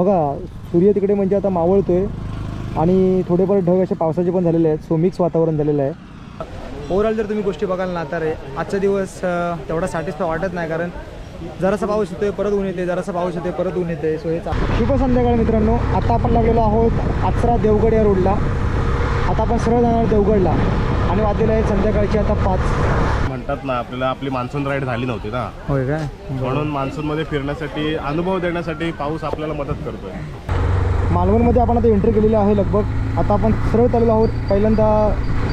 बघा सूर्य तिकडे म्हणजे आता मावळतोय आणि थोडेफार ढग असे पावसाचे पण झालेले आहेत सो मिक्स वातावरण झालेलं आहे. ओव्हरऑल जर तुम्ही गोष्टी बघाल ना तर आजचा दिवस तेवढा सॅटिस्फाय वाटत नाही कारण जरासा पाऊस येतोय परत ऊन येते जरासा पाऊस येतोय परत ऊन येते सो हे शुभ संध्याकाळ मित्रांनो. आता आपण लागलेलो आहोत आचरा देवगड या रोडला आता आपण सरळ जाणार देवगडला. आणि वाजलेलं आहे संध्याकाळची आता पाच. म्हणतात ना आपल्याला आपली मान्सून राईड झाली नव्हती ना. होय काय? म्हणून मान्सूनमध्ये फिरण्यासाठी अनुभव देण्यासाठी पाऊस आपल्याला मदत करतोय. मालवणमध्ये आपण आता एंट्री केलेली आहे लगभग. आता आपण सरळ चाललो आहोत पहिल्यांदा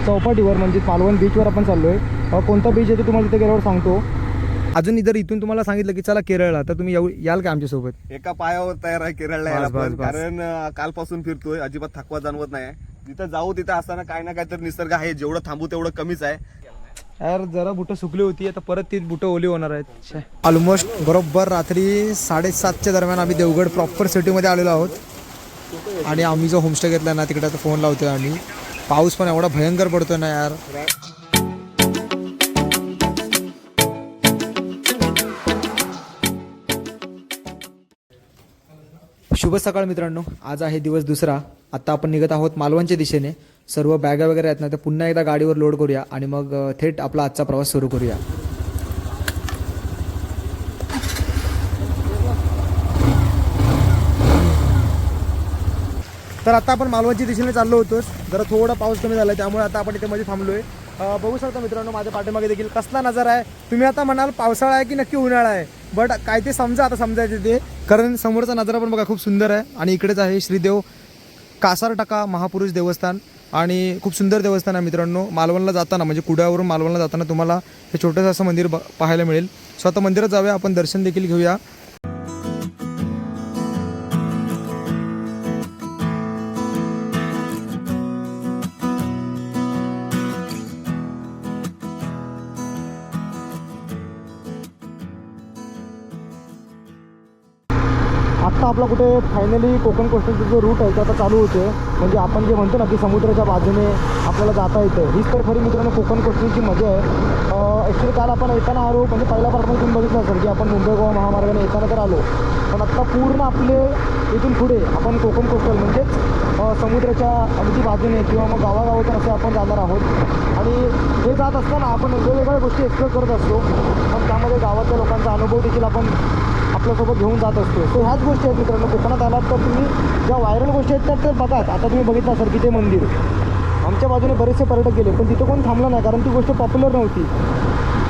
चौपाटीवर म्हणजे मालवण बीचवर आपण चाललो आहे कोणता बीच आहे ते तुम्हाला तिथे गेल्यावर सांगतो. अजून जर इथून तुम्हाला सांगितलं की चला केरळला. तर तुम्ही येऊ याल का आमच्यासोबत? एका पायावर तयार आहे केरळला यायला बस, पण. बस. कारण अं, कालपासून फिरतोय. अजिबात थकवा जाणवत नाही जिथं जाऊ तिथं असताना काय ना काय तर निसर्ग आहे. जेवढं थांबू तेवढं कमीच आहे. यार जरा बुटं सुकली होती आता परत ती बुटं ओली होणार आहेत. ऑलमोस्ट बरोबर रात्री साडेसातच्या दरम्यान आम्ही देवगड प्रॉपर सिटीमध्ये आलेलो आहोत. आणि आम्ही जो होमस्टे घेतला ना तिकडे आता फोन लावतोय आम्ही. पाऊस पण एवढा भयंकर पडतोय ना यार. शुभ सकाळ मित्रांनो. आज आहे दिवस दुसरा. आता आपण निघत आहोत मालवणच्या दिशेने. सर्व बॅगा वगैरे आहेत ना तर पुन्हा एकदा गाडीवर लोड करूया आणि मग थेट आपला आजचा प्रवास सुरू करूया. तर आता आपण मालवणच्या दिशेने चाललो होतो जरा थोडा पाऊस कमी झाला त्यामुळे आता आपण इथे मध्ये थांबलोय. अं, बघू शकता मित्रांनो माझ्या पाठीमागे देखील कसला नजारा आहे. तुम्ही आता म्हणाल पावसाळा आहे की नक्की उन्हाळा आहे. बट काय ते समजा आता समजायचे ते. कारण समोरचा नजारा पण बघा खूप सुंदर आहे. आणि इकडेच आहे श्रीदेव कासारटका महापुरुष देवस्थान. आणि खूप सुंदर देवस्थान आहे मित्रांनो. मालवणला जाताना म्हणजे कुड्यावरून मालवणला जाताना तुम्हाला हे छोटंसं असं मंदिर ब- पाहायला मिळेल. स्वतः मंदिरात जाऊया आपण दर्शन देखील घेऊया. आपला कुठे फायनली कोकण कोस्टलचा जो रूट आहे तो आता चालू होते. म्हणजे आपण जे म्हणतो ना की समुद्राच्या बाजूने आपल्याला जाता येतं. हीच तर खरी मित्रांनो कोकण कोस्टलची मजा आहे. ॲक्च्युली काल आपण येताना आलो म्हणजे पहिल्या पार्टमध्ये तुम्ही बघितलं असेल की आपण मुंबई गोवा महामार्गाने येताना तर आलो. पण आत्ता पूर्ण आपले इथून पुढे आपण कोकण कोस्टल म्हणजेच समुद्राच्या अगदी बाजूने किंवा मग गावागावातून असे आपण जाणार आहोत. आणि हे जात असताना आपण वेगवेगळ्या गोष्टी एक्सप्लोर करत असतो. पण त्यामध्ये गावातल्या लोकांचा अनुभव देखील आपण आपल्यासोबत घेऊन जात असतो. सो ह्याच गोष्टी आहेत मित्रांनो कोकणात आलात तर तुम्ही ज्या व्हायरल गोष्टी आहेत त्या तर बघाच आता तुम्ही बघितलं असाल की ते मंदिर. आमच्या बाजूने बरेचसे पर्यटक गेले पण तिथं कोण थांबलं नाही कारण ती गोष्ट पॉप्युलर नव्हती.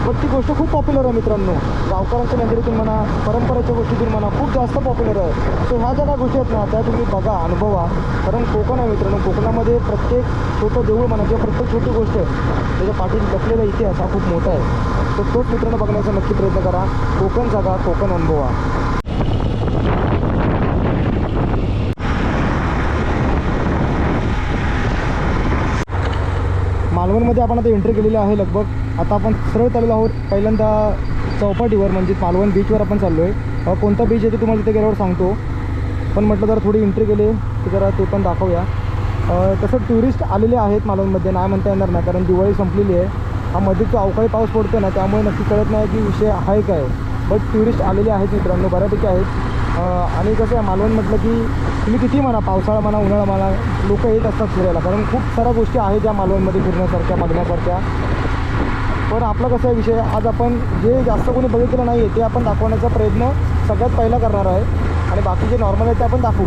पण ती गोष्ट खूप पॉप्युलर आहे मित्रांनो. गावकऱ्यांच्या नजरेतून म्हणा परंपरेच्या गोष्टीतून म्हणा खूप जास्त पॉप्युलर आहे. सो ह्या ज्या काय गोष्टी आहेत ना त्या तुम्ही बघा अनुभवा. कारण कोकण आहे मित्रांनो कोकणामध्ये प्रत्येक छोटं देऊळ म्हणा किंवा प्रत्येक छोटी गोष्ट त्याच्या पाठीत लपलेला इतिहास हा खूप मोठा आहे. तर तोच मित्रांनो बघण्याचा नक्की प्रयत्न करा. कोकण जागा कोकण अनुभवा. मालवणमध्ये आपण आता एंट्री केलेली आहे लगभग आता आपण सरळ चाललेलो आहोत पहिल्यांदा चौपाटीवर म्हणजे मालवण बीचवर आपण चाललो आहे कोणता बीच आहे ते तुम्हाला तिथे गेल्यावर सांगतो. पण म्हटलं जरा थोडी एंट्री केली की जरा ते पण दाखवूया. तसं टुरिस्ट आलेले आहेत मालवणमध्ये नाही म्हणता येणार नाही कारण दिवाळी संपलेली आहे. हा मध्ये तो अवकाळी पाऊस पडतो ना त्यामुळे नक्की कळत नाही की विषय आहे काय. बट टुरिस्ट आलेले आहेत मित्रांनो बऱ्यापैकी आहेत. आणि कसं आहे मालवण म्हटलं की तुम्ही किती म्हणा पावसाळा म्हणा उन्हाळा म्हणा लोक येत असतात फिरायला. कारण खूप साऱ्या गोष्टी आहेत ज्या मालवणमध्ये फिरण्यासारख्या बघण्यासारख्या. पण आपला कसा आहे विषय? आज आपण जे जास्त कोणी बघितलं नाही आहे ते आपण दाखवण्याचा प्रयत्न सगळ्यात पहिला करणार आहे. आणि बाकी जे नॉर्मल आहे ते आपण दाखवू.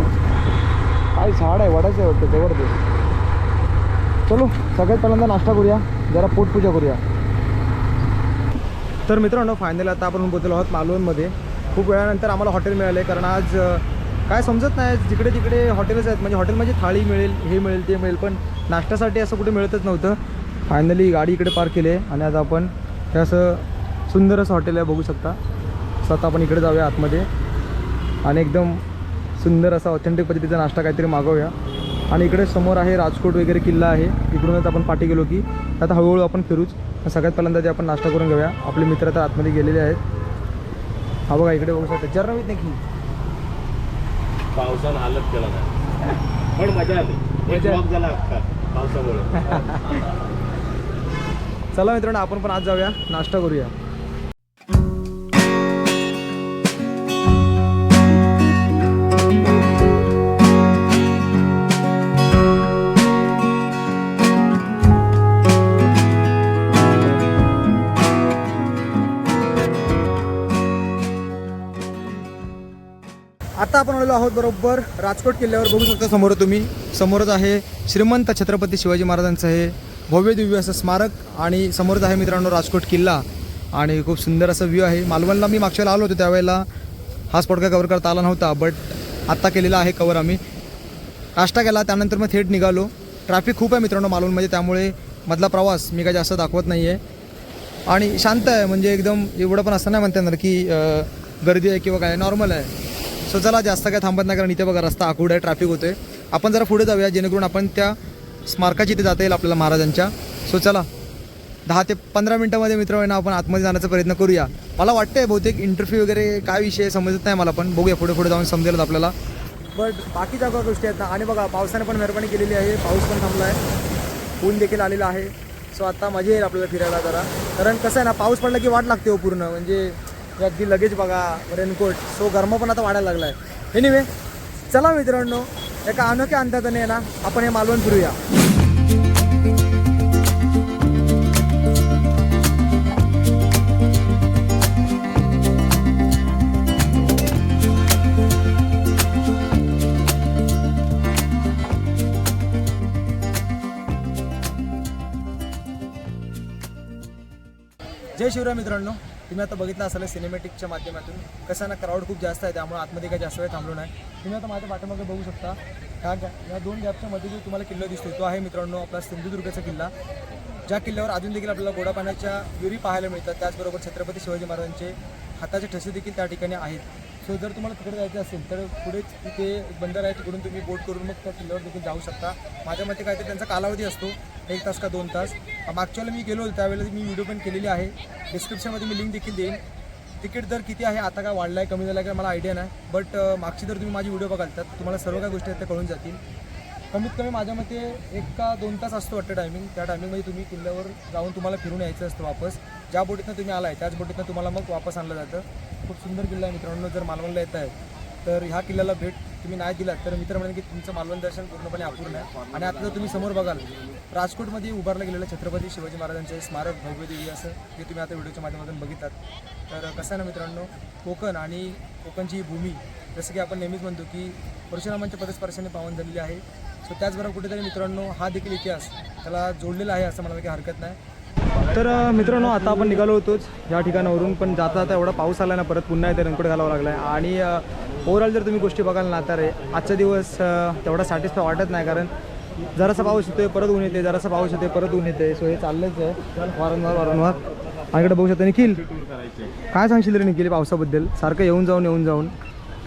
काय झाड आहे वाढायचं आहे वाटतं जबरदस्त. चलो सगळ्यात पहिल्यांदा नाश्ता करूया. जरा पोटपूजा करूया. तर मित्रांनो फायनल आता आपण पोहोचलो आहोत मालवणमध्ये. खूप वेळानंतर आम्हाला हॉटेल मिळाले कारण आज काय समजत नाही जिकडे तिकडे हॉटेलच आहेत. म्हणजे हॉटेलमध्ये म्हणजे थाळी मिळेल हे मिळेल ते मिळेल. पण नाश्त्यासाठी असं कुठे मिळतच नव्हतं. फायनली गाडी इकडे पार्क केली आहे आणि आज आपण हे असं सुंदर असं हॉटेल आहे बघू शकता. सो आता आपण इकडे जाऊया आतमध्ये. आणि एकदम सुंदर असा ऑथेंटिक पद्धतीचा नाश्ता काहीतरी मागवूया. आणि इकडे समोर आहे राजकोट वगैरे किल्ला आहे. इकडूनच आपण पाठी गेलो की आता हळूहळू आपण फिरूच. सगळ्यात पहिल्यांदा ते आपण नाश्ता करून घेऊया. आपले मित्र तर आतमध्ये गेलेले आहेत. हा बघा इकडे बघू शकता. जरा नाही की पावसानं हालत केला नाही. पण मजा आली. मजा- झाला पावसामुळे. चला मित्रांनो आपण पण आज जाऊया. नाश्ता करूया. आता आपण आलेलो आहोत बरोबर राजकोट किल्ल्यावर. बघू शकता समोर तुम्ही. समोरच आहे श्रीमंत छत्रपती शिवाजी महाराजांचं हे भव्य दिव्य असं स्मारक आणि समोरच आहे मित्रांनो राजकोट किल्ला. आणि खूप सुंदर असं व्ह्यू आहे. मालवणला मी मागच्या आलो होतो त्यावेळेला. हा स्पॉट काय कवर करता आला नव्हता बट आत्ता केलेला आहे कवर आम्ही. नाश्ता केला त्यानंतर मग थेट निघालो. ट्रॅफिक खूप आहे मित्रांनो मालवणमध्ये त्यामुळे मधला प्रवास मी काय जास्त दाखवत नाही आहे आणि शांत आहे म्हणजे एकदम एवढं पण असं नाही म्हणता येणार की गर्दी आहे किंवा काय नॉर्मल आहे. सो चला जास्त काय थांबत नाही कारण इथे बघा रस्ता आखूड आहे ट्रॅफिक होतो आहे आपण जरा पुढे जाऊया जेणेकरून आपण त्या स्मारकाची इथे जाता येईल आपल्याला महाराजांच्या. सो चला दहा ते पंधरा मिनटामध्ये मित्र आपण आतमध्ये जाण्याचा प्रयत्न करूया. मला वाटतंय बहुतेक इंटरव्ह्यू वगैरे काय विषय समजत नाही मला पण. बघूया पुढे पुढे जाऊन समजेल आपल्याला. बट बाकी जागा गोष्टी आहेत ना आणि बघा पावसाने पण मेहरबानी केलेली आहे. पाऊस पण थांबला आहे. ऊन देखील आलेलं आहे. सो आता मजा येईल आपल्याला फिरायला जरा. कारण कसं आहे ना पाऊस पडला की वाट लागते हो पूर्ण. म्हणजे अगदी लगेच बघा रेनकोट सो गरमा पण आता वाढायला लागला आहे एनिवे चला मित्रांनो एका अनोख्या अंदाजाने ना आपण हे मालवण फिरूया. जय शिवराय मित्रांनो. तुम्ही आता बघितलं असाल सिनेमॅटिकच्या माध्यमातून कसं ना क्राऊड खूप जास्त आहे त्यामुळे आतमध्ये काही जास्त वेळ थांबलो नाही. तुम्ही आता माझ्या पाठीमागे बघू शकता ह्या गॅ या दोन गॅपच्या मध्ये जो तुम्हाला किल्ला दिसतो तो आहे मित्रांनो आपला सिंधुदुर्गचा किल्ला. ज्या किल्ल्यावर अजून देखील आपल्याला गोडा पाण्याच्या विहिरी पाहायला मिळतात त्याचबरोबर छत्रपती शिवाजी महाराजांचे हाताचे ठसे देखील त्या ठिकाणी आहेत. सो जर तुम्हाला तिकडे जायचं असेल तर पुढेच तिथे बंदर आहे तिकडून तुम्ही बोट करून मग त्या किल्ल्यावर देखील जाऊ शकता. माझ्या मते काय ते त्यांचा कालावधी असतो एक तास का दोन तास. मागच्या वेळेला मी गेलो होतो त्यावेळेला मी व्हिडिओ पण केलेली आहे. डिस्क्रिप्शनमध्ये मी लिंक देखील देईन. तिकीट दर किती आहे आता काय वाढला आहे कमी झाला आहे का मला आयडिया नाही. बट मागची जर तुम्ही माझी व्हिडिओ बघाल तर तुम्हाला सर्व काही गोष्टी आहेत त्या कळून जातील. कमीत कमी माझ्या मते एक का दोन तास असतो वाटतं टायमिंग त्या टायमिंगमध्ये तुम्ही किल्ल्यावर जाऊन तुम्हाला फिरून यायचं असतं वापस. ज्या बोटीतनं तुम्ही आलाय त्याच बोटीतनं तुम्हाला मग वापस आणलं जातं. खूप सुंदर किल्ला आहे मित्रांनो जर मालवणला येत आहे तर ह्या किल्ल्याला भेट तुम्ही नाही दिलात तर मित्र म्हणेन की तुमचं मालवण दर्शन पूर्णपणे अपूर्ण आहे. आणि आता जर तुम्ही समोर बघाल राजकोटमध्ये उभारलं गेलेलं छत्रपती शिवाजी महाराजांचे स्मारक भव्य देवी असं जे तुम्ही आता व्हिडिओच्या माध्यमातून बघितात तर कसं आहे ना मित्रांनो कोकण आणि कोकणची ही भूमी जसं की आपण नेहमीच म्हणतो की परशुरामांच्या पदस्पर्शाने पावन झालेली आहे. तर त्याचबरोबर कुठेतरी मित्रांनो हा देखील इतिहास त्याला जोडलेला आहे असं म्हणायला काही हरकत नाही. तर मित्रांनो आता आपण निघालो होतोच या ठिकाणावरून पण जाता जाता एवढा पाऊस आला ना परत पुन्हा इथे रंगकोट घालावा लागला आहे आणि ओव्हरऑल जर तुम्ही गोष्टी बघाल ना तर आजचा दिवस तेवढा सॅटिस्फाय वाटत नाही कारण जरासा पाऊस येतोय परत ऊन येते जरासा पाऊस येते परत ऊन येते सो हे चाललंच आहे. वारंवार वारंवार. आणि इकडे बघू शकता निखिल. काय सांगशील रे निखिल पावसाबद्दल? सारखं येऊन जाऊन येऊन जाऊन.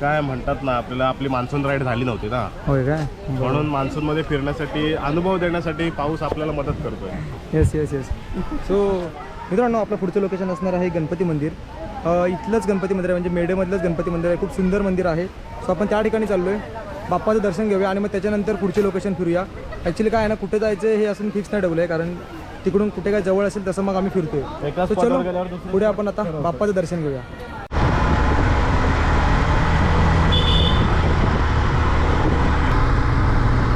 काय म्हणतात ना आपल्याला आपली मान्सून राईड झाली नव्हती ना. होय काय? म्हणून मान्सूनमध्ये फिरण्यासाठी अनुभव देण्यासाठी पाऊस आपल्याला मदत करतोय. येस येस येस सो मित्रांनो आपलं पुढचं लोकेशन असणार आहे गणपती मंदिर. अ, इथलंच गणपती मंदिर आहे म्हणजे मेढेमधलंच गणपती मंदिर आहे. खूप सुंदर मंदिर आहे. सो आपण त्या ठिकाणी चाललो आहे बाप्पाचं दर्शन घेऊया आणि मग त्याच्यानंतर पुढचे लोकेशन फिरूया. ॲक्च्युली काय आहे ना कुठे जायचं हे असून फिक्स नाही ठेवलं आहे कारण तिकडून कुठे काय जवळ असेल तसं मग आम्ही फिरतोय. एकाच So, spot वर चलो. गेल्यावर दुसऱ्या पुढे आपण आता बाप्पाचं दर्शन घेऊया.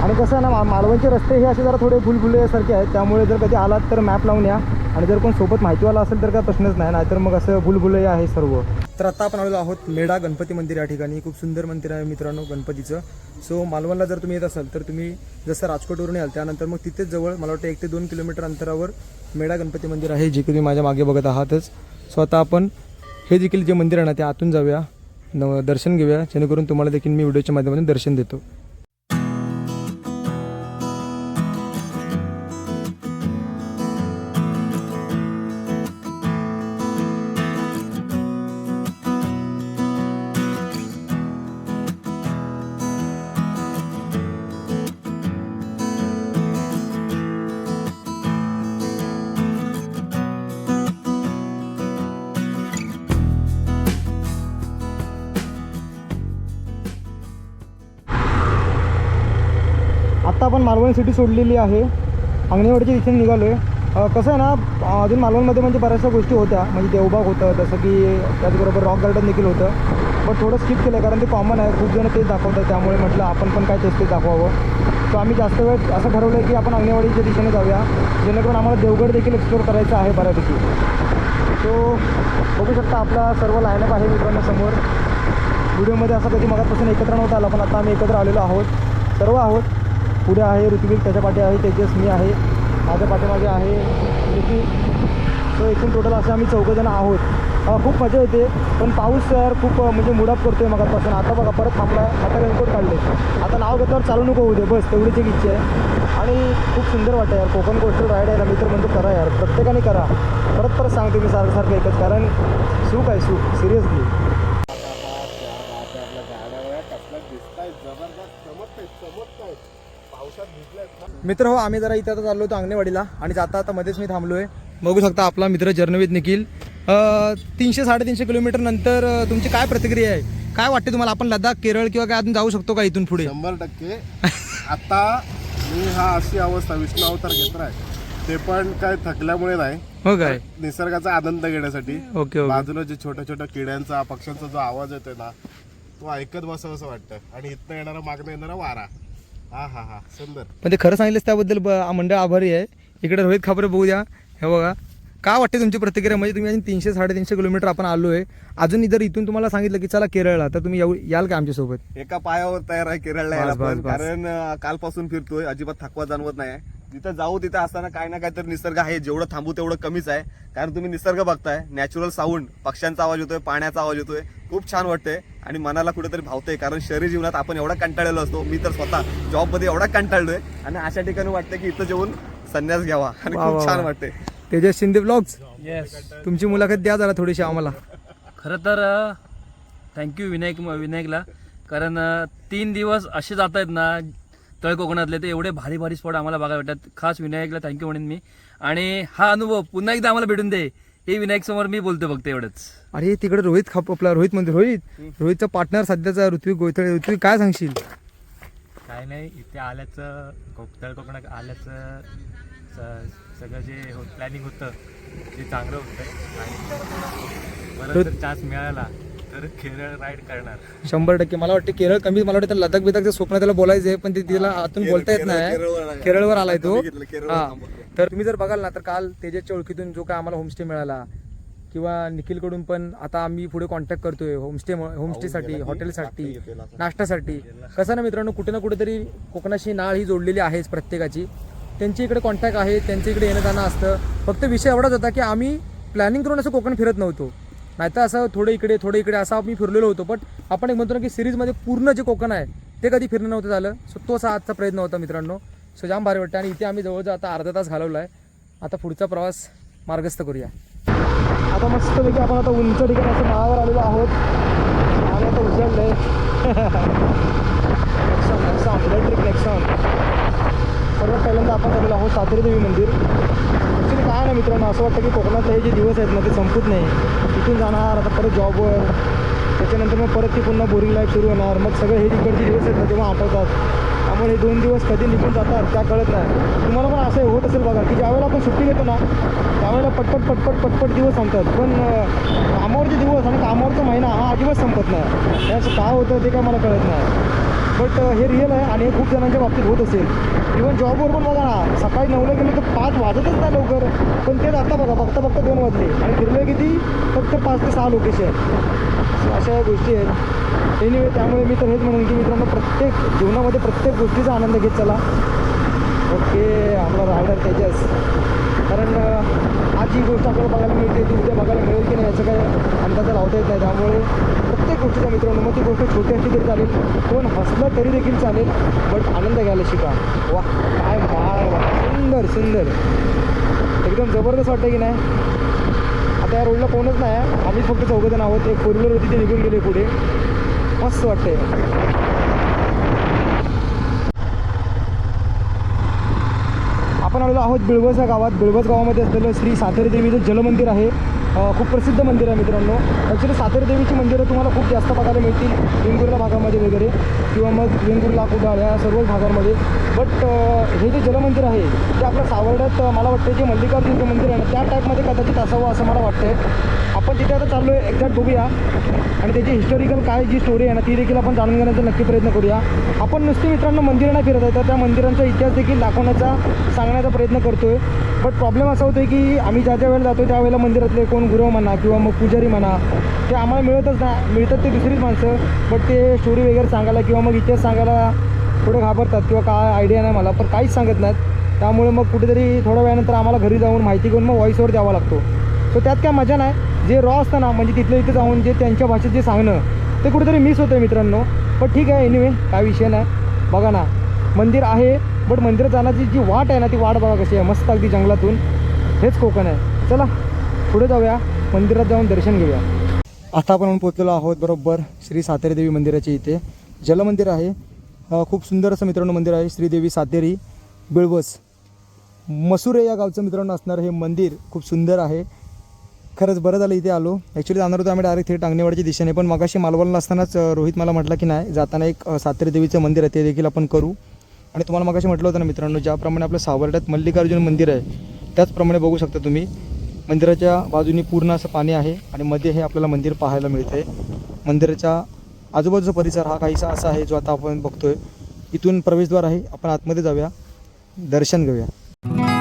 आणि कसं आहे ना मा- मालवणचे रस्ते हे असे जरा थोडे भुलभुलयासारखे आहेत. त्यामुळे जर कधी आलात तर मॅप लावून या. आणि जर कोण सोबत माहितीवाला असेल तर काय प्रश्नच नाही. नाहीतर मग असं भुलभुले आहे सर्व. तर आता आपण आलेलो आहोत मेढा गणपती मंदिर या ठिकाणी. खूप सुंदर मंदिर आहे मित्रांनो गणपतीचं. सो मालवणला जर तुम्ही येत असाल तर तुम्ही जसं राजकोटवरून याल त्यानंतर मग तिथेच जवळ मला वाटतं एक ते दोन किलोमीटर अंतरावर मेढा गणपती मंदिर आहे जे की तुम्ही माझ्या मागे बघत आहातच. सो आता आपण हे देखील जे मंदिर आहे ना ते आतून जाऊया. न दर्शन घेऊया. जेणेकरून तुम्हाला देखील मी व्हिडिओच्या माध्यमातून दर्शन देतो. मालवण सिटी सोडलेली आहे. अंगणेवाडीच्या दिशेने निघालो आहे कसं आहे ना अजून मालवणमध्ये म्हणजे बऱ्याचशा गोष्टी होत्या. म्हणजे देवबाग होतं जसं की त्याचबरोबर रॉक गार्डन देखील होतं. पण थोडं स्किप केलं कारण ते कॉमन आहे. खूप जण तेच दाखवतात. त्यामुळे म्हटलं आपण पण काय तेच दाखवावं. सो आम्ही जास्त वेळ असं ठरवलं आहे की आपण अंगणेवाडीच्या दिशेने जाऊया. जेणेकरून आम्हाला देवगड देखील एक्सप्लोर करायचं आहे बऱ्यापैकी. सो बघू शकता आपला सर्व लाईनअप आहे मित्रांनो समोर. व्हिडिओमध्ये असं कधी मगापासून एकत्र नव्हतं आला पण आता आम्ही एकत्र आलेलो आहोत. सर्व आहोत. पुढे आहे ऋत्विक त्याच्या पाठी आहे तेजस मी आहे माझ्या पाठीमागे आहे. निकी सो एकूण टोटल असं आम्ही चौघंजण आहोत. खूप मजा येते पण पाऊस यार खूप म्हणजे मुडाप आहे मगापासून. आता बघा परत थांबला आता रेनकोट काढले. आता नाव घेतल्यावर चालू नको होऊ दे बस. तेवढीच एक इच्छा आहे. आणि खूप सुंदर वाटतं यार. कोकण कोस्टल राईड आहे ना मित्र म्हणतो करा यार. प्रत्येकाने करा. परत परत सांगते मी सारखं सारखं एकच कारण सुख आहे सुख. सिरियसली मित्र हो आम्ही जरा इथं चाललो होतो अंगणेवाडीला आणि जाता आता मध्येच मी थांबलोय. बघू शकता आपला मित्र जर्नवित निखिल. तीनशे साडेतीनशे किलोमीटर नंतर तुमची काय प्रतिक्रिया आहे? काय वाटते तुम्हाला? आपण लडाख केरळ किंवा काय अजून जाऊ शकतो का इथून पुढे? शंभर टक्के. आता मी हा अशी अवस्था विष्णू अवतार घेतलाय ते पण काय थकल्यामुळे नाही. हो काय? निसर्गाचा आनंद घेण्यासाठी ओके ओके. बाजूला जे छोट्या छोट्या किड्यांचा पक्ष्यांचा जो आवाज येतोय ना तो ऐकत बसावं असं वाटतं. आणि इथनं येणारा मागणं येणारा वारा. हा हा हा. सुंदर पण ते खरं सांगितलंस त्याबद्दल ब- मंडळ आभारी आहे. इकडे रोहित खापरे बघू द्या हे बघा. काय वाटते तुमची प्रतिक्रिया? म्हणजे तुम्ही अजून तीनशे साडेतीनशे किलोमीटर आपण आलो आहे अजून जर इथून तुम्हाला सांगितलं की चला केरळला. तर तुम्ही येऊ याल का आमच्यासोबत? एका पायावर तयार आहे केरळला यायला बस, बस, पण बस. कारण अं, कालपासून फिरतोय. अजिबात थकवा जाणवत नाही. जिथं जाऊ तिथं असताना काय ना काय तर निसर्ग आहे. जेवढं थांबू तेवढं कमीच आहे. कारण तुम्ही निसर्ग बघताय. नॅचरल साऊंड पक्ष्यांचा आवाज येतोय पाण्याचा आवाज येतोय. खूप छान वाटतंय. आणि मनाला कुठेतरी भावतंय. कारण शहरी जीवनात आपण एवढा कंटाळलेलो असतो. मी तर स्वतः जॉबमध्ये एवढा कंटाळलोय. आणि अशा ठिकाणी वाटतं की इथं जेवून संन्यास घ्यावा. आणि खूप छान वा. वाटते तेजस शिंदे ब्लॉग्स येस तुमची मुलाखत द्या जरा थोडीशी आम्हाला. खरं तर थँक्यू विनायक विनायकला. कारण तीन दिवस असे जात आहेत ना तळ कोकणातले ते एवढे भारी भारी स्पॉट आम्हाला बघायला भेटतात खास विनायकला थँक्यू म्हणेन मी. आणि हा अनुभव पुन्हा एकदा आम्हाला भेटून दे. हे विनायक समोर मी बोलतो फक्त एवढंच. अरे तिकडे रोहित खाप आपला रोहित म्हणतो रोहित रोहितचा पार्टनर सध्याचा ऋत्विक गोयतळे ऋत्विक काय सांगशील? काय नाही इथे आल्याचं कोकण कोकणात आल्याचं स- सगळं जे हो प्लॅनिंग होतं ते चांगलं होतं. आणि जर चान्स मिळाला तर केरळ राईड करणार. शंभर टक्के. मला वाटतं केरळ कमी मला वाटतं लडाख बिदाखचं स्वप्न त्याला बोलायचं आहे पण ते तिला आतून बोलता येत नाही. केरळवर आलाय. तो. हा. तर तुम्ही जर बघाल ना तर काल तेजसच्या ओळखीतून जो काय आम्हाला होमस्टे मिळाला किंवा निखिलकडून पण आता आम्ही पुढे कॉन्टॅक्ट करतोय होमस्टे होमस्टेसाठी हॉटेलसाठी नाश्त्यासाठी कसं ना मित्रांनो कुठे ना कुठेतरी कोकणाशी नाळ ही जोडलेली आहेच प्रत्येकाची. त्यांची इकडे कॉन्टॅक्ट आहे त्यांच्या इकडे येणं जाणं असतं. फक्त विषय एवढाच होता की आम्ही प्लॅनिंग करून असं कोकण फिरत नव्हतो. नाहीतर असं थोडं इकडे थोडं इकडे असा मी फिरलेलो होतो. पण आपण एक म्हणतो ना की सिरीजमध्ये पूर्ण जे कोकण आहे ते कधी फिरणं नव्हतं झालं. सो तो असा आजचा प्रयत्न होता मित्रांनो. सो जाम भारी वाटतं. आणि इथे आम्ही जवळजवळ आता अर्धा तास घालवला आहे आता पुढचा प्रवास मार्गस्थ करूया. आता मस्तपैकी आपण आता उंच ठिकाणी असं माळावर आलेलो आहोत. आणि आता उचललं आहे सर्वात पहिल्यांदा आपण आलेलो आहोत सातेरी देवी मंदिर. ॲक्च्युली काय ना मित्रांनो असं वाटतं की कोकणातले हे जे दिवस आहेत ना ते संपत नाही. इथून जाणार आता परत जॉबवर. त्याच्यानंतर मग परत ती पुन्हा बोरिंग लाईफ सुरू होणार. मग सगळे हे तिकडचे दिवस आहेत ना तेव्हा आठवतात. त्यामुळे हे दोन दिवस कधी निघून जातात त्या कळत नाही. तुम्हाला पण असं होत असेल बघा की ज्यावेळेला आपण सुट्टी घेतो ना त्यावेळेला पटपट पटपट पटपट दिवस संपतात. पण कामावरचे दिवस आणि कामावरचा महिना हा अजिबात संपत नाही. याचं काय होतं ते काय मला कळत नाही. बट हे रिअल आहे आणि हे खूप जणांच्या बाबतीत होत असेल. इव्हन जॉबवर पण बघा ना सकाळी नऊला गेलो तर पाच वाजतच नाही लवकर. पण तेच आता बघा फक्त फक्त दोन वाजले. आणि फिरलोय किती? फक्त पाच ते सहा लोकेशन अशा या गोष्टी आहेत. एनिवे त्यामुळे मी तर हेच म्हणेन की मित्रांनो प्रत्येक जीवनामध्ये प्रत्येक गोष्टीचा आनंद घेत चला. ओके आपला रायडर तेजस. कारण आज जी गोष्ट आपल्याला बघायला मिळते ती उद्या बघायला मिळेल की नाही याचं काय अंदाजा लावता येत नाही. त्यामुळे प्रत्येक गोष्टीचा मित्रांनो मग ती गोष्ट छोटी असली तरी चालेल. कोण हसलं तरी देखील चालेल. बट आनंद घ्यायला शिका. वा काय वा. सुंदर सुंदर. एकदम जबरदस्त वाटतं की नाही? आता या रोडला कोणच नाही आहे. आम्हीच फक्त चौघजण आहोत. एक फोर व्हीलर होती ते निघून गेले पुढे. मस्त वाटते आपण आलेलो आहोत बिळवसा या गावात. बिळवस गावामध्ये असलेलं श्री सातारी देवीचं जलमंदिर आहे. खूप प्रसिद्ध मंदिर आहे मित्रांनो. ॲक्च्युली सातेरी देवीची मंदिरं तुम्हाला खूप जास्त बघायला मिळतील वेंगुर्ला भागामध्ये वगैरे किंवा मग वेंगुर्ला कुडाळ या सर्वच भागांमध्ये. बट हे जे जलमंदिर आहे ते आपल्या सावर्ड्यात मला वाटतं जे मल्लिकार्जुनचं मंदिर आहे ना त्या टाईपमध्ये कदाचित असावं असं मला वाटतंय. आपण तिथे आता चाललो आहे एक्झॅक्ट बघूया. आणि त्याची हिस्टॉरिकल काय जी स्टोरी आहे ना ती देखील आपण जाणून घेण्याचा नक्की प्रयत्न करूया. आपण नुसते मित्रांनो मंदिरं नाही फिरत आहे तर त्या मंदिरांचा इतिहास देखील दाखवण्याचा सांगण्याचा प्रयत्न करतो आहे बट प्रॉब्लेम असा होतोय की आम्ही ज्या ज्या वेळेला जातो त्यावेळेला मंदिरातले कोण कोण गुरव म्हणा किंवा मग पुजारी म्हणा ते आम्हाला मिळतच नाही मिळतात ते दुसरीच माणसं बट ते स्टोरी वगैरे सांगायला किंवा मग इतिहास सांगायला थोडे घाबरतात किंवा काय आयडिया नाही मला पण काहीच सांगत नाहीत. त्यामुळे मग कुठेतरी थोड्या वेळानंतर आम्हाला घरी जाऊन माहिती घेऊन मग व्हॉईसवर द्यावा लागतो. सो त्यात काय मजा नाही. जे रॉ असतं ना म्हणजे तिथल्या इथे जाऊन जे त्यांच्या भाषेत जे सांगणं ते कुठेतरी मिस होतं मित्रांनो. पण ठीक आहे एनिवे काय विषय नाही. बघा ना मंदिर आहे बट मंदिरात जाण्याची जी वाट आहे ना ती वाट बघा कशी आहे मस्त अगदी जंगलातून. हेच कोकण आहे. चला पुढे जाऊया मंदिरात जाऊन दर्शन घेऊया. आता आपण पोहोचलेलो आहोत बरोबर श्री सातेरी देवी मंदिराच्या इथे. जलमंदिर आहे. खूप सुंदर असं मित्रांनो मंदिर आहे. श्रीदेवी सातेरी बिळवस. मसुरे या गावचं मित्रांनो असणारं हे मंदिर खूप सुंदर आहे. खरंच बरं झालं इथे आलो. ॲक्च्युली जाणार होतो आम्ही डायरेक्ट थेट टांगणेवाडीच्या दिशेने पण मगाशी मालवणला असतानाच रोहित मला म्हटलं की नाही जाताना एक सातेरी देवीचं मंदिर आहे ते देखील आपण करू. आणि तुम्हाला मगाशी म्हटलं होतं ना मित्रांनो ज्याप्रमाणे आपलं सावर्ड्यात मल्लिकार्जुन मंदिर आहे त्याचप्रमाणे बघू शकता तुम्ही. मंदिराच्या बाजूनी पूर्ण असं पाणी आहे आणि मध्ये हे आपल्याला मंदिर पाहायला मिळते मंदिराच्या आजूबाजूचा परिसर हा काहीसा असा आहे जो आता आपण बघतोय. इथून प्रवेशद्वार आहे. आपण आतमध्ये जाऊया. दर्शन घेऊया.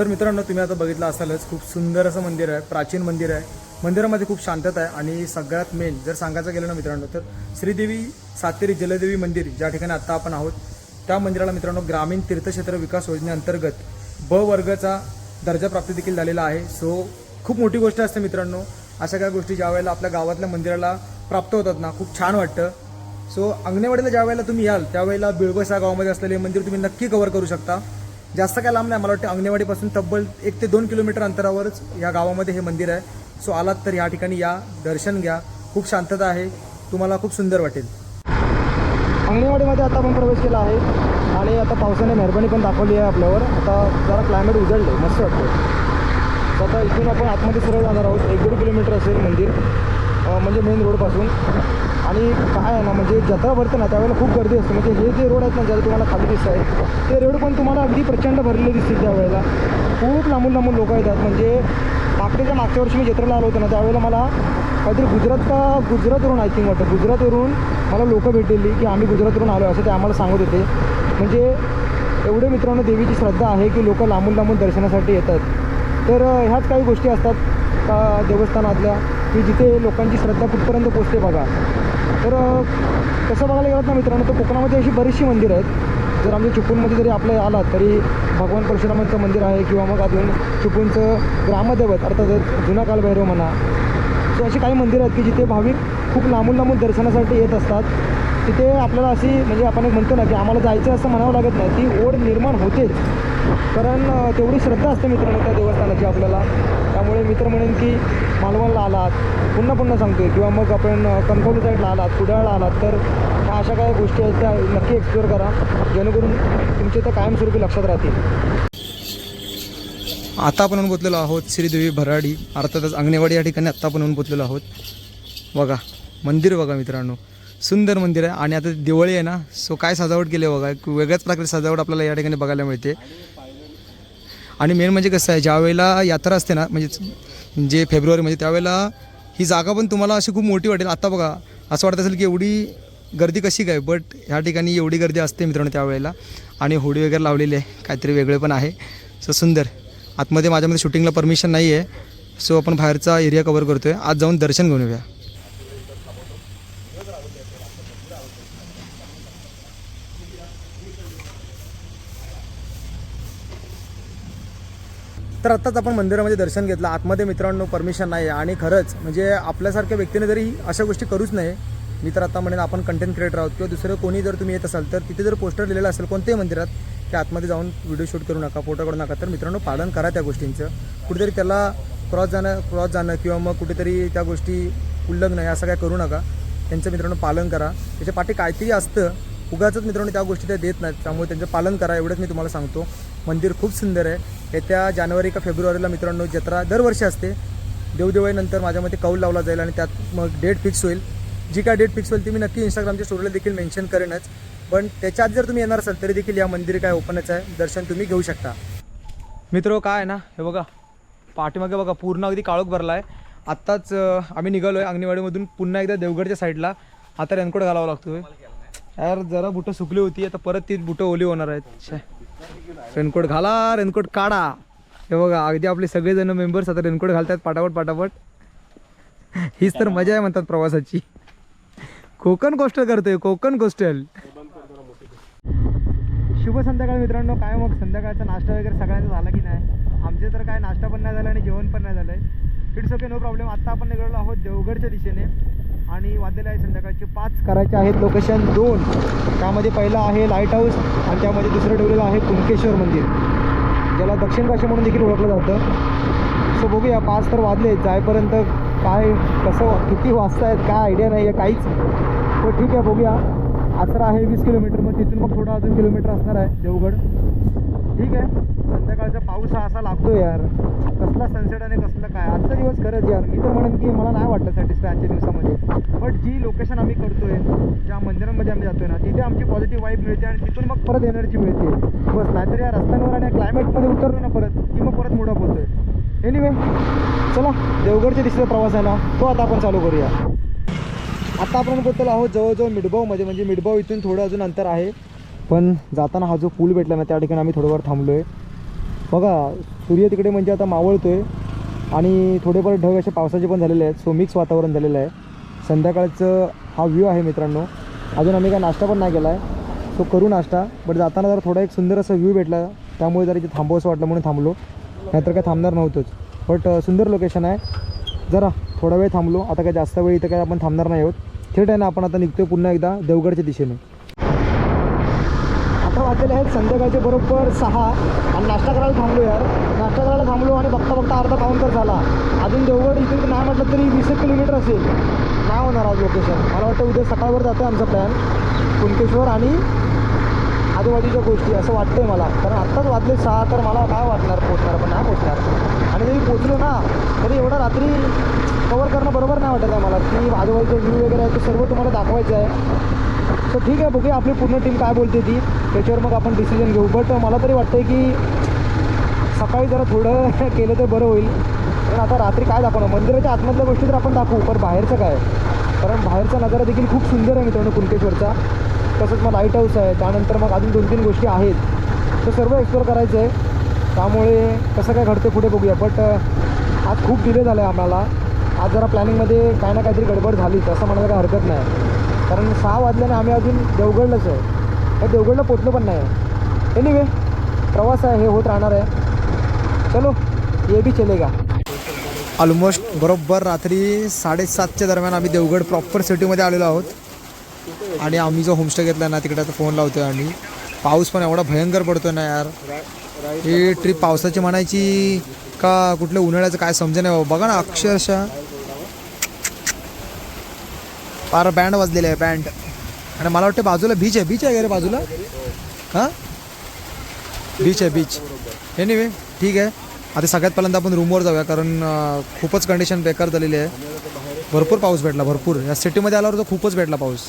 तर मित्रांनो तुम्ही आता बघितलं असालच खूप सुंदर असं मंदिर आहे प्राचीन मंदिर आहे. मंदिरामध्ये खूप शांतता आहे आणि सगळ्यात मेन जर सांगायचं गेलं ना मित्रांनो तर श्रीदेवी सातेरी जलदेवी मंदिर ज्या ठिकाणी आत्ता आपण आहोत त्या मंदिराला मित्रांनो ग्रामीण तीर्थक्षेत्र विकास योजनेअंतर्गत ब वर्गाचा दर्जा प्राप्ती देखील झालेला आहे. सो खूप मोठी गोष्ट असते मित्रांनो अशा काही गोष्टी ज्या वेळेला आपल्या गावातल्या मंदिराला प्राप्त होतात ना खूप छान वाटतं. सो अंगणेवाडीला ज्या वेळेला तुम्ही याल त्यावेळेला बिळबस या गावामध्ये असलेले मंदिर तुम्ही नक्की कव्हर करू शकता. जास्त काय लांब नाही. मला वाटतं अंगणेवाडीपासून तब्बल एक ते दोन किलोमीटर अंतरावरच या गावामध्ये हे मंदिर आहे. सो आलात तर या ठिकाणी या दर्शन घ्या. खूप शांतता आहे. तुम्हाला खूप सुंदर वाटेल. अंगणेवाडीमध्ये आता आपण प्रवेश केला आहे. आणि आता पावसाने मेहरबानी पण दाखवली आहे आपल्यावर. आता जरा क्लायमेट उजळलं मस्त वाटतं तर आता इथून आपण आतमध्ये सरळ जाणार आहोत. एक दीड किलोमीटर असेल मंदिर. म्हणजे मेन रोडपासून आणि काय आहे ना म्हणजे जत्रा भरते ना त्यावेळेला खूप गर्दी असते. म्हणजे हे जे रोड आहेत ना ज्याला तुम्हाला खाली दिसत आहे ते रोड पण तुम्हाला अगदी प्रचंड भरलेले दिसतील त्यावेळेला. खूप लांबून लांबून लोक येतात. म्हणजे मागच्या मागच्या वर्षी मी जत्रेला आलो होतो ना त्यावेळेला मला काहीतरी गुजरात का गुजरातवरून आय थिंक वाटतं गुजरातवरून मला लोक भेटलेली की आम्ही गुजरातवरून आलो असं ते आम्हाला सांगत होते. म्हणजे एवढे मित्रांनो देवीची श्रद्धा आहे की लोक लांबून लांबून दर्शनासाठी येतात. तर ह्याच काही गोष्टी असतात का देवस्थानातल्या की जिथे लोकांची श्रद्धा कुठपर्यंत पोचते बघा. तर तसं बघायला गेलात ना मित्रांनो तर कोकणामध्ये अशी बरीचशी मंदिरं आहेत. जर आमच्या चुपूनमध्ये जरी आपलं आलात तरी भगवान परशुरामांचं मंदिर आहे किंवा मग अजून चुपूनचं ग्रामदैवत अर्थात जुना कालभैरव म्हणा सो अशी काही मंदिरं आहेत की जिथे भाविक खूप लांबून लांबून दर्शनासाठी येत असतात. तिथे आपल्याला अशी म्हणजे आपण एक म्हणतो ना की आम्हाला जायचं असं म्हणावं लागत नाही. ती ओढ निर्माण होतेच. कारण तेवढी श्रद्धा असते मित्रांनो त्या देवस्थानाची आपल्याला. त्यामुळे मित्र म्हणेन की मालवणला आलात पुन्हा पुन्हा सांगतोय. किंवा मग आपण कणकवली साईडला आलात कुडाळला आलात तर ह्या अशा काही गोष्टी आहेत त्या नक्की एक्सप्लोअर करा. जेणेकरून तुमचे त्या कायमस्वरूपी लक्षात राहतील. आता आपण येऊन पोचलेलो आहोत श्रीदेवी भराडी. अर्थातच अंगणेवाडी या ठिकाणी आत्ता आपण येऊन पोचलेलो आहोत. बघा मंदिर बघा मित्रांनो. सुंदर मंदिर आहे. आणि आता दिवाळी आहे ना सो काय सजावट केली आहे बघा. एक वेगळ्याच प्रकारे सजावट आपल्याला या ठिकाणी बघायला मिळते. आणि मेन म्हणजे कसं आहे ज्यावेळेला यात्रा असते ना म्हणजे जे फेब्रुवारीमध्ये त्यावेळेला ही जागा पण तुम्हाला अशी खूप मोठी वाटेल. आता बघा असं वाटत असेल की एवढी गर्दी कशी काय बट ह्या ठिकाणी एवढी गर्दी असते मित्रांनो त्यावेळेला. आणि होडी वगैरे लावलेली आहे काहीतरी वेगळे पण आहे. सो सुंदर. आतमध्ये माझ्यामध्ये शूटिंगला परमिशन नाही आहे सो आपण बाहेरचा एरिया कवर करतो आहे आज जाऊन दर्शन घेऊन येऊया. तर आत्ताच आपण मंदिरामध्ये दर्शन घेतलं. आतमध्ये मित्रांनो परमिशन नाही आणि खरंच म्हणजे आपल्यासारख्या व्यक्तीने जरी अशा गोष्टी करूच नाही मी तर आता म्हणेन आपण कंटेंट क्रिएटर आहोत किंवा दुसरं कोणी जर तुम्ही येत असाल तर तिथे जर पोस्टर लिहिलेलं असेल कोणत्याही मंदिरात की आतमध्ये जाऊन व्हिडिओ शूट करू नका फोटो काढू नका तर मित्रांनो पालन करा त्या गोष्टींचं. कुठेतरी त्याला क्रॉस जाणं क्रॉस जाणं किंवा मग कुठेतरी त्या गोष्टी उल्लंघन आहे असं काय करू नका. त्यांचं मित्रांनो पालन करा. त्याच्या पाठी काहीतरी असतं. उगाचंच मित्रांनो त्या गोष्टी त्या देत नाहीत. त्यामुळे त्यांचं पालन करा. एवढंच मी तुम्हाला सांगतो. मंदिर खूप सुंदर आहे. येत्या जानेवारी का फेब्रुवारीला मित्रांनो जत्रा दरवर्षी असते. देवदेवाईनंतर माझ्या मते कौल लावला जाईल आणि त्यात मग डेट फिक्स होईल. जी काय डेट फिक्स होईल ती मी नक्की इंस्टाग्रामच्या स्टोरीला देखील मेन्शन करेनच. पण त्याच्यात जर तुम्ही येणार असाल तरी देखील या मंदिर काय ओपनच आहे. दर्शन तुम्ही घेऊ शकता. मित्र काय आहे ना? हे बघा. पाठीमागे बघा पूर्ण अगदी काळोख भरला आहे. आत्ताच आम्ही निघालो आहे अंगणवाडीमधून पुन्हा एकदा देवगडच्या साईडला आता रेनकोट घालावा लागतोय. यार जरा बुटं सुकली होती. आता परत ती बुटं ओली होणार आहेत. रेनकोट घाला रेनकोट काढा. हे बघा अगदी आपले सगळेजण मेंबर्स आता रेनकोट घालतात पाटापट पाटापट. हीच तर मजा आहे म्हणतात प्रवासाची. कोकण कोस्टल करतोय कोकण कोस्टल शुभ संध्याकाळ मित्रांनो काय मग? संध्याकाळचा नाश्ता वगैरे सगळ्यांचा झाला की नाही? आमचे तर काय नाश्ता पण नाही झाला आणि जेवण पण नाही झालं आहे इट्स ओके नो प्रॉब्लेम आत्ता आपण निघालो आहोत देवगडच्या दिशेने. आणि वाजलेले आहे संध्याकाळचे पाच करायचे आहेत लोकेशन दोन. त्यामध्ये पहिलं आहे लाइट हाऊस आणि त्यामध्ये दुसरं ठेवलेलं आहे कुणकेश्वर मंदिर. ज्याला दक्षिण काशी म्हणून देखील ओळखलं जातं. सो बघूया पाच तर वाजले जायपर्यंत काय कसं किती वाजता आहेत काय आयडिया नाही आहे काहीच. तर ठीक आहे बघूया. आसरा आहे वीस किलोमीटर मग तिथून मग थोडा अजून किलोमीटर असणार आहे देवगड. ठीक आहे. संध्याकाळचा पाऊस हा असा लागतो यार. कसला सनसेट आणि कसलं काय? आजचा दिवस खरंच यार. मी तर म्हणेन की मला नाही वाटलं सॅटिस्फाय आजच्या दिवसामध्ये. बट जी लोकेशन आम्ही करतोय ज्या मंदिरांमध्ये आम्ही जातोय ना तिथे आमची पॉझिटिव्ह वाईब मिळते आणि तिथून मग परत एनर्जी मिळते. बस नाहीतर या रस्त्यांवर आणि क्लायमेटमध्ये उतरलो ना परत की मग परत मुडप बोलतोय एनिवे चला देवगडच्या दिशेचा प्रवास आहे ना तो आता आपण चालू करूया. आता आपण बोलतो आहोत जवळजवळ मिडबावमध्ये म्हणजे मिडबाव इथून थोडं अजून अंतर आहे. पण जाताना हा जो पूल भेटला ना त्या ठिकाणी आम्ही थोडंफार थांबलो आहे बघा सूर्य तिकडे म्हणजे आता मावळतो आहे आणि थोडेफार ढग असे पावसाचे पण झालेले आहेत सो मिक्स वातावरण झालेलं आहे. संध्याकाळचं हा व्ह्यू आहे मित्रांनो. अजून आम्ही काय नाश्ता पण नाही केला आहे सो करू नाश्ता बट जाताना जरा थोडा एक सुंदर असा व्ह्यू भेटला त्यामुळे जरा इथे थांबवं वाटलं म्हणून थांबलो. नाहीतर काय थांबणार नव्हतोच. बट सुंदर लोकेशन आहे. जरा थोडा वेळ थांबलो. आता काय जास्त वेळ इथं काय आपण थांबणार नाही आहोत. थेट आहे ना आपण आता निघतो पुन्हा एकदा देवगडच्या दिशेने. वाजलेले आहेत. संध्याकाळचे बरोबर सहा. आणि नाश्ता करायला थांबलो यार. नाश्ता करायला थांबलो आणि बघता बघता अर्धा पाऊन तर झाला. अजून देवगड इथून नाही म्हटलं तरी वीस एक किलोमीटर असेल. नाही होणार आज लोकेशन मला वाटतं उद्या सकाळवर जातो आहे आमचा प्लॅन कुंकेश्वर आणि आजूबाजूच्या गोष्टी असं वाटतंय मला. कारण आत्ताच वाजले सहा तर मला काय वाटणार पोचणार पण नाही पोचणार आणि जरी पोचलो ना तरी एवढं रात्री कवर करणं बरोबर नाही वाटत आहे मला. की आजूबाजूचा व्ह्यू वगैरे आहे ते सर्व तुम्हाला दाखवायचं आहे. सो ठीक आहे बघूया आपली पूर्ण टीम काय बोलते ती. त्याच्यावर मग आपण डिसिजन घेऊ. बट मला तरी वाटतंय की सकाळी जरा थोडं केलं तर बरं होईल. कारण आता रात्री काय दाखवणार? मंदिराच्या आतमधल्या गोष्टी तर आपण दाखवू पण बाहेरचं काय? कारण बाहेरचा नजारा देखील खूप सुंदर आहे मित्रांनो कुणकेश्वरचा. तसंच मग लाइट हाऊस आहे. त्यानंतर मग अजून दोन तीन गोष्टी आहेत. ते सर्व एक्सप्लोअर करायचं आहे त्यामुळे कसं काय घडतं पुढे बघूया. बट आज खूप डिले झालं आहे आम्हाला. आज जरा प्लॅनिंगमध्ये काय ना काहीतरी गडबड झालीच असं म्हणायला काही हरकत नाही. कारण सहा वाजल्याने आम्ही अजून देवगडलंच आहे. पण देवगडला पोचलो पण नाही. एनिवे प्रवास आहे हे होत राहणार आहे. चलो ये बी चलेगा. ऑलमोस्ट बरोबर रात्री साडेसातच्या दरम्यान आम्ही देवगड प्रॉपर सिटीमध्ये आलेलो आहोत. आणि आम्ही जो होमस्टे घेतला ना तिकडे आता फोन लावतोय आणि पाऊस पण एवढा भयंकर पडतोय ना यार. ही ट्रिप पावसाची म्हणायची का कुठल्या उन्हाळ्याचं काय समजे नाही बघा ना अक्षरशः. फार बँड वाजलेले आहे बँड आणि मला वाटतं बाजूला बीच आहे. बीच आहे का रे बाजूला? हां? बीच आहे बीच एनिवे ठीक आहे. आता सगळ्यात पहिल्यांदा आपण रूमवर जाऊया कारण खूपच कंडिशन बेकार झालेली आहे. भरपूर पाऊस भेटला भरपूर. या सिटीमध्ये आल्यावर तर खूपच भेटला पाऊस.